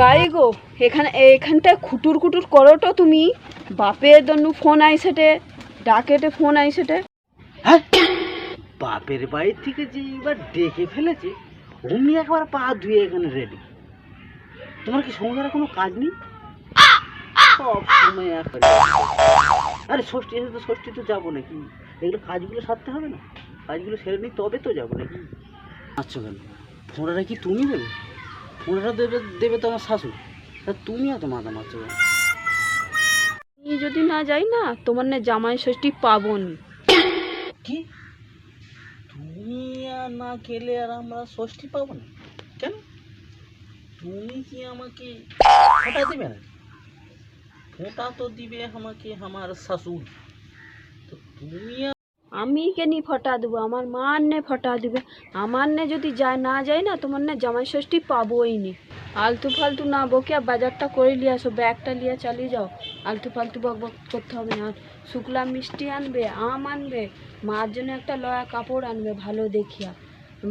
কাই গো? এখানে এখানটা খুটুর খুটুর করো তো তুমি। বাপের দন্নু ফোন আইসেটে, ডাকেটে ফোন আইসেটে। হ্যাঁ? বাপের বাড়ির থেকে যে এবার ডেকে ফেলেছে, অমনি একবার পা ধুয়ে এখানে রেডি তোমার কি সংসারে কোনো কাজ নেই? সব সময় একবারে। আরে ষষ্ঠী, এসে তো ষষ্ঠী তো যাব নাকি? এগুলো কাজগুলো সারতে হবে না? কাজগুলো সেরে নিই তবে তো যাব নাকি? আচ্ছা কেন ফোনটা কি তুমি দেবে ফোনটা দেবে দেবে তো আমার শাশুড়। তা তুমি এত মাথা মারছো আমি যদি না যাই না তোমার না জামাই ষষ্ঠী পাবনি। কি? তুমি আর না খেলে আর আমরা ষষ্ঠী পাবো না কেন? তুমি কি আমাকে ফোঁটা দিবে না? ফোঁটা তো দিবে আমাকে আমার শাশুড়ি। তো তুমি আমি কেনি ফটা দেবো? আমার মা নে ফটা দিবে। আমার নে যদি যায় না যায় না, তোমার না জামাই ষষ্ঠী পাবোই নি। আলতু ফালতু না বকে আর বাজারটা করে নিয়ে আসো, ব্যাগটা নিয়ে চালিয়ে যাও। আলতু ফালতু বক বক করতে হবে না। শুকলা মিষ্টি আনবে, আম আনবে, মার জন্য একটা লয়া কাপড় আনবে, ভালো দেখিয়া।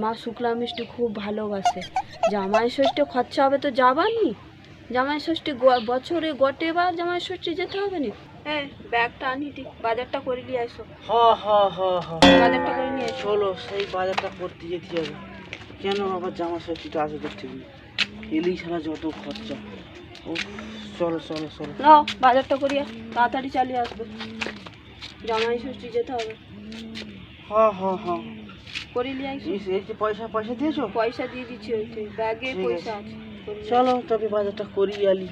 মা শুকলা মিষ্টি খুব ভালোবাসে। জামাই ষষ্ঠী খরচা হবে তো যাবানি? জামাই ষষ্ঠী বছরে গটে বার জামাই ষষ্ঠী যেতে হবে নি হ্যাঁ ব্যাগটা আনি ঠিক বাজারটা করে নিয়ে আসো। হ হ হ হ। বাজারটা করে নিয়ে চলো সেই বাজারটা করতে যেতে হবে। কেন আবার জামা ষষ্ঠীটা আসে তো ঠিক নেই ছাড়া যত খরচা। ও চলো চলো চলো। নাও বাজারটা করিয়া তাড়াতাড়ি চালিয়ে আসবে। জামাই ষষ্ঠী যেতে হবে। হ্যাঁ হ্যাঁ হ্যাঁ করে নিয়ে আসো। এই যে পয়সা পয়সা দিয়েছ? পয়সা দিয়ে দিচ্ছি ওইতে ব্যাগে পয়সা আছে। চলো তবে বাজারটা করি আলি।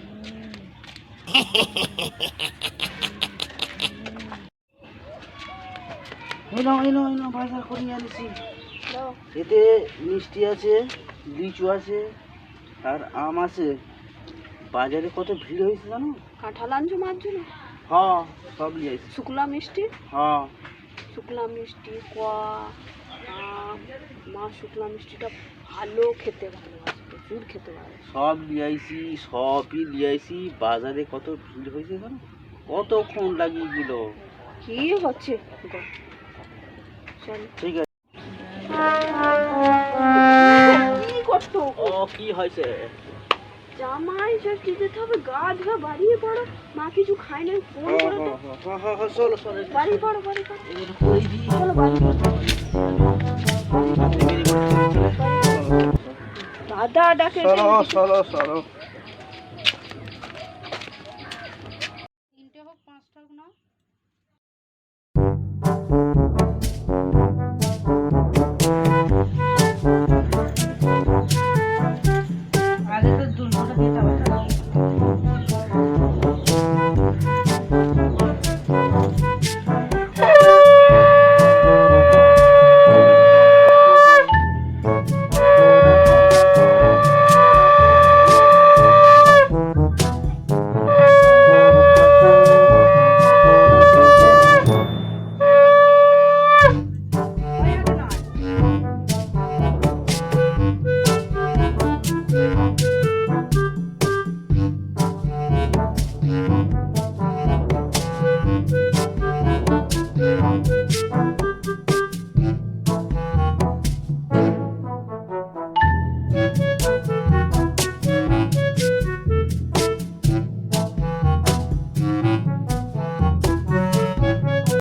এনো এনো এনো বাজার করি আনিছি। এতে মিষ্টি আছে লিচু আছে আর আম আছে। বাজারে কত ভিড় হয়েছে জানো? কাঁঠাল আনছো মার জন্য? হ্যাঁ সব নিয়ে আসছি। শুকলা মিষ্টি? হ্যাঁ। শুকলা মিষ্টি কোয়া আম। মা শুকলা মিষ্টিটা ভালো খেতে ভালোবাসে। প্রচুর খেতে ভালো সব নিয়ে সবই নিয়ে বাজারে কত ভিড় হয়েছে জানো? কতক্ষণ লাগিয়ে দিল? কি হচ্ছে? ঠিক আছে। কি ও কি হয়েছে? জামাই যেতে হবে গা ধোয়া বাড়িয়ে পড়ো। মা কিছু খায় না ফোন করে তো। চলো চলো বাড়ি পড়ো বাড়ি পড়ো। এগুলো করে দিই। চলো বাড়ি পড়ো দাদা ডাকে চলো চলো চলো